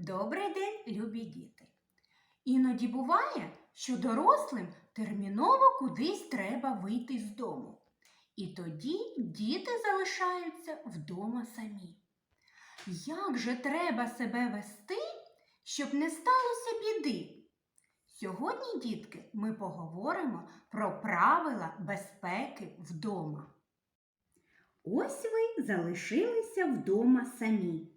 Добрий день, любі діти! Іноді буває, що дорослим терміново кудись треба вийти з дому. І тоді діти залишаються вдома самі. Як же треба себе вести, щоб не сталося біди? Сьогодні, дітки, ми поговоримо про правила безпеки вдома. Ось ви залишилися вдома самі.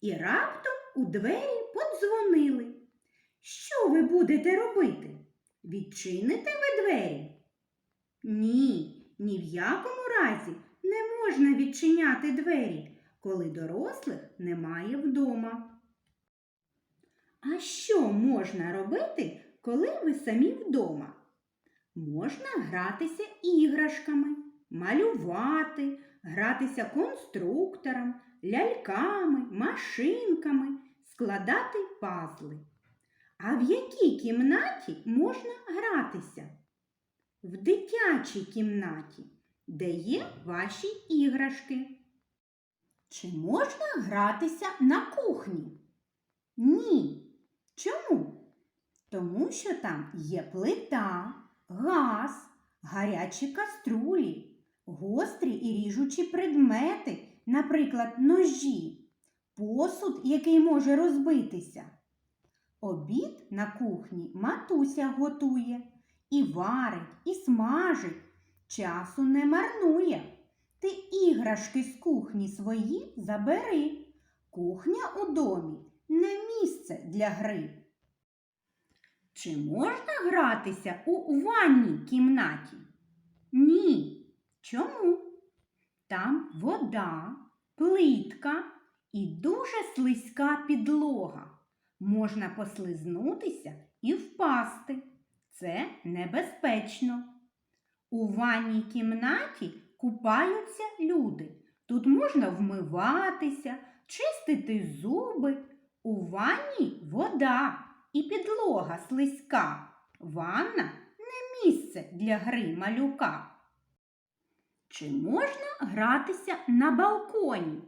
І раптом у двері подзвонили. Що ви будете робити? Відчините ви двері? Ні, ні в якому разі не можна відчиняти двері, коли дорослих немає вдома. А що можна робити, коли ви самі вдома? Можна гратися іграшками, малювати, гратися конструктором, ляльками, машинками, складати пазли. А в якій кімнаті можна гратися? В дитячій кімнаті, де є ваші іграшки. Чи можна гратися на кухні? Ні. Чому? Тому що там є плита, газ, гарячі каструлі, гострі і ріжучі предмети, наприклад, ножі, посуд, який може розбитися. Обід на кухні матуся готує, і варить, і смажить, часу не марнує. Ти іграшки з кухні свої забери. Кухня у домі не місце для гри. Чи можна гратися у ванній кімнаті? Ні. Чому? Там вода, плитка і дуже слизька підлога. Можна послизнутися і впасти. Це небезпечно. У ванній кімнаті купаються люди. Тут можна вмиватися, чистити зуби. У ванні вода і підлога слизька. Ванна не місце для гри малюка. Чи можна гратися на балконі?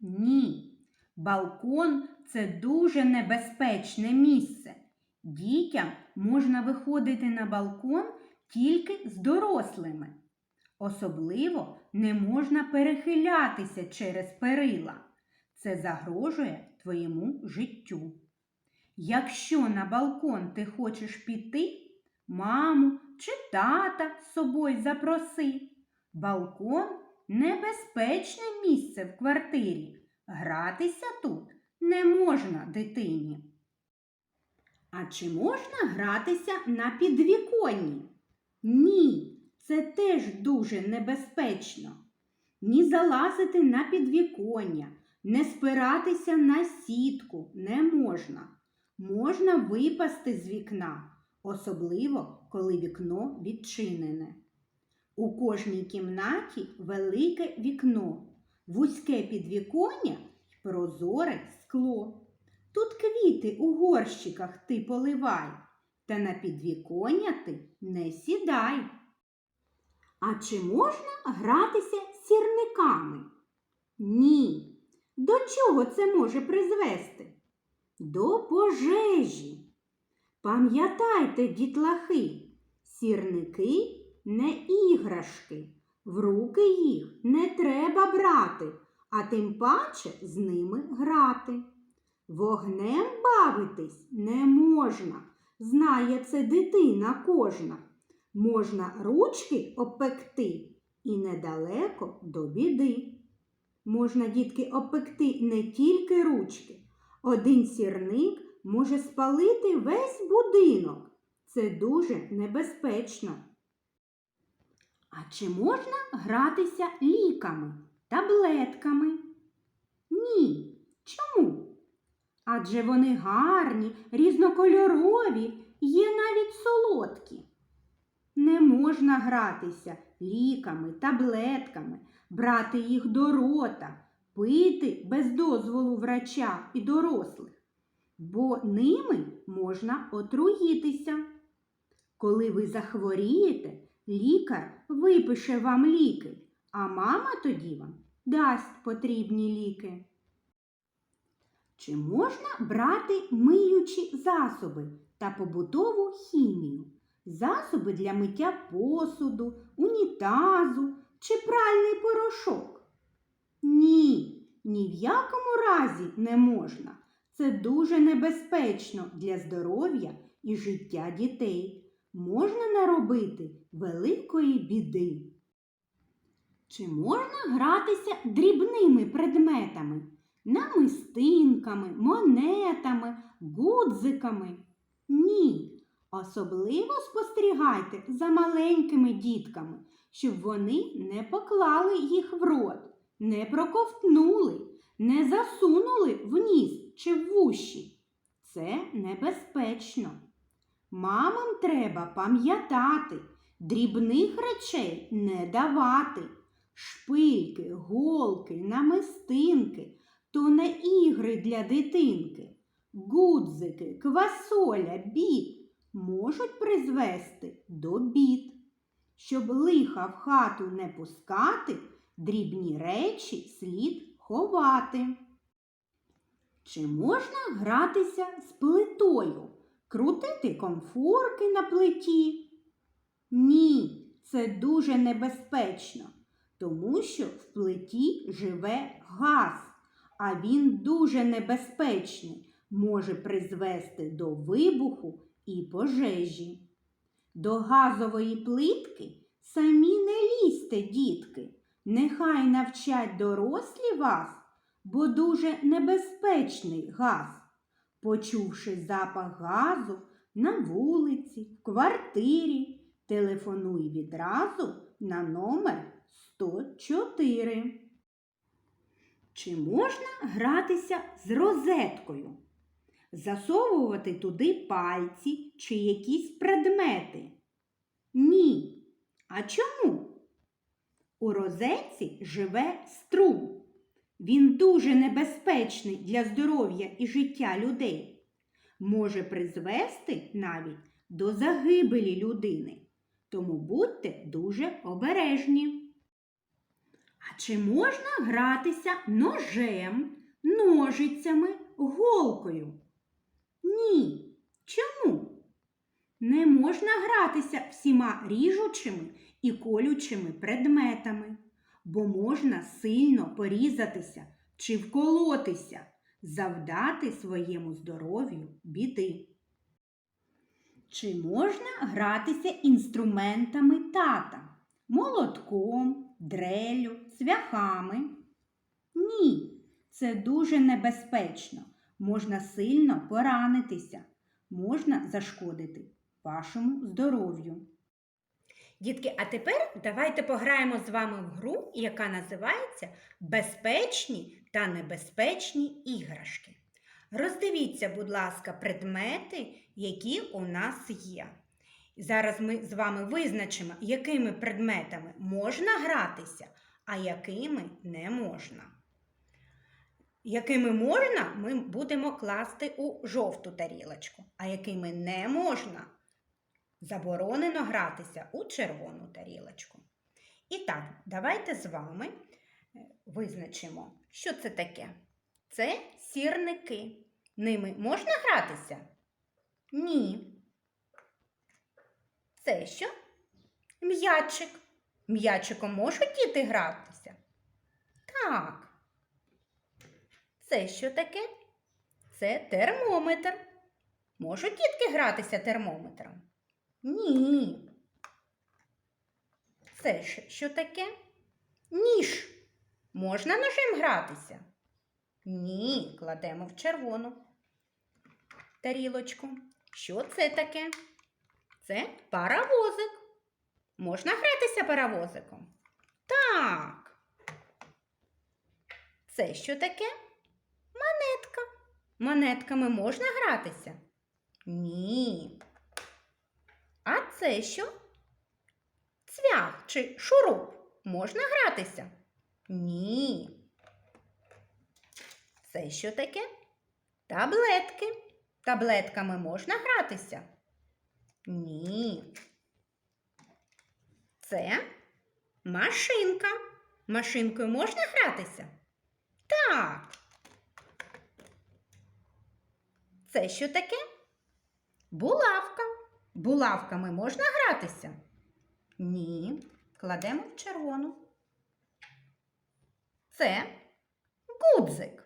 Ні. Балкон це дуже небезпечне місце. Дітям можна виходити на балкон тільки з дорослими. Особливо не можна перехилятися через перила. Це загрожує твоєму життю. Якщо на балкон ти хочеш піти, маму чи тата з собою запроси. Балкон небезпечне місце в квартирі. Гратися тут не можна дитині. А чи можна гратися на підвіконні? Ні, це теж дуже небезпечно. Ні залазити на підвіконня, не спиратися на сітку не можна. Можна випасти з вікна, особливо коли вікно відчинене. У кожній кімнаті велике вікно, вузьке підвіконня й прозоре скло. Тут квіти у горщиках ти поливай, та на підвіконня ти не сідай. А чи можна гратися сірниками? Ні. До чого це може призвести? До пожежі. Пам'ятайте, дітлахи, сірники не іграшки, в руки їх не треба брати, а тим паче з ними грати. Вогнем бавитись не можна, знає це дитина кожна. Можна ручки обпекти і недалеко до біди. Можна, дітки, обпекти не тільки ручки. Один сірник може спалити весь будинок. Це дуже небезпечно. А чи можна гратися ліками, таблетками? Ні. Чому? Адже вони гарні, різнокольорові, є навіть солодкі. Не можна гратися ліками, таблетками, брати їх до рота, пити без дозволу врача і дорослих, бо ними можна отруїтися. Коли ви захворієте, лікар випише вам ліки, а мама тоді вам дасть потрібні ліки. Чи можна брати миючі засоби та побутову хімію? Засоби для миття посуду, унітазу чи пральний порошок? Ні, ні в якому разі не можна. Це дуже небезпечно для здоров'я і життя дітей. Можна наробити великої біди. Чи можна гратися дрібними предметами? Намистинками, монетами, гудзиками? Ні. Особливо спостерігайте за маленькими дітками, щоб вони не поклали їх в рот, не проковтнули, не засунули в ніс чи в вуші. Це небезпечно. Мамам треба пам'ятати, дрібних речей не давати. Шпильки, голки, намистинки то не ігри для дитинки. Гудзики, квасоля, бід можуть призвести до бід. Щоб лиха в хату не пускати, дрібні речі слід ховати. Чи можна гратися з плитою, крутити комфорки на плиті? Ні, це дуже небезпечно, тому що в плиті живе газ, а він дуже небезпечний, може призвести до вибуху і пожежі. До газової плитки самі не лізьте, дітки, нехай навчать дорослі вас, бо дуже небезпечний газ. Почувши запах газу на вулиці, в квартирі, телефонуй відразу на номер 104. Чи можна гратися з розеткою? Засовувати туди пальці чи якісь предмети? Ні. А чому? У розетці живе струм. Він дуже небезпечний для здоров'я і життя людей. Може призвести навіть до загибелі людини. Тому будьте дуже обережні. А чи можна гратися ножем, ножицями, голкою? Ні. Чому? Не можна гратися всіма ріжучими і колючими предметами, бо можна сильно порізатися чи вколотися, завдати своєму здоров'ю біди. Чи можна гратися інструментами тата? Молотком, дрелю, цвяхами? Ні, це дуже небезпечно. Можна сильно поранитися, можна зашкодити вашому здоров'ю. Дітки, а тепер давайте пограємо з вами в гру, яка називається Безпечні та небезпечні іграшки. Роздивіться, будь ласка, предмети, які у нас є. Зараз ми з вами визначимо, якими предметами можна гратися, а якими не можна. Якими можна, ми будемо класти у жовту тарілочку, а якими не можна, заборонено гратися у червону тарілочку. І так, давайте з вами е, визначимо, що це таке. Це сірники. Ними можна гратися? Ні. Це що? М'ячик. М'ячиком можуть діти гратися? Так. Це що таке? Це термометр. Можуть дітки гратися термометром? Ні. Це що таке? Ніж. Можна ножем гратися? Ні, кладемо в червону тарілочку. Що це таке? Це паровозик. Можна гратися паровозиком? Так. Це що таке? Монетка. Монетками можна гратися? Ні. А це що? Цвях чи шуруп можна гратися? Ні. Це що таке? Таблетки. Таблетками можна гратися? Ні. Це машинка. Машинкою можна гратися? Так. Це що таке? Булавка. Булавками можна гратися? Ні. Кладемо в червону. Це гудзик.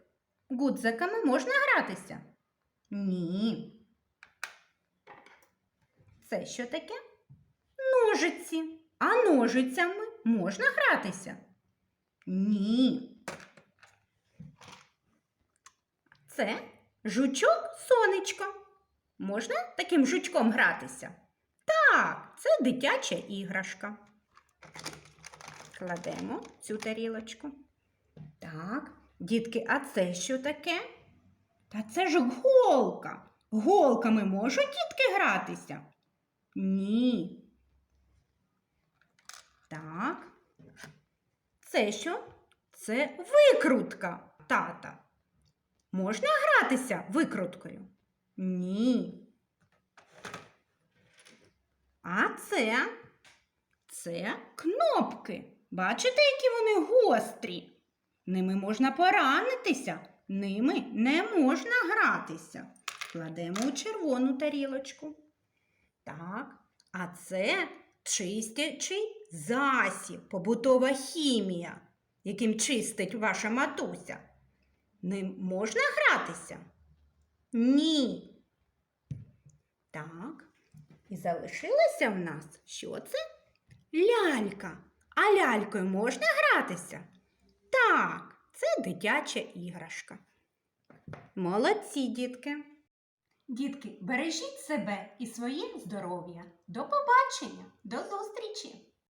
Гудзиками можна гратися? Ні. Це що таке? Ножиці. А ножицями можна гратися? Ні. Це жучок сонечко. Можна таким жучком гратися? Так, це дитяча іграшка. Кладемо цю тарілочку. Так, дітки, а це що таке? Та це ж голка. Голками можуть дітки гратися? Ні. Так. Це що? Це викрутка тата. Можна гратися викруткою? Ні. А це? Це кнопки. Бачите, які вони гострі? Ними можна поранитися, ними не можна гратися. Кладемо у червону тарілочку. Так, а це чистячий засіб, побутова хімія, яким чистить ваша матуся. Ним можна гратися? Ні. Так. І залишилося в нас що це? Лялька. А лялькою можна гратися? Так, це дитяча іграшка. Молодці, дітки. Дітки, бережіть себе і своє здоров'я. До побачення, до зустрічі!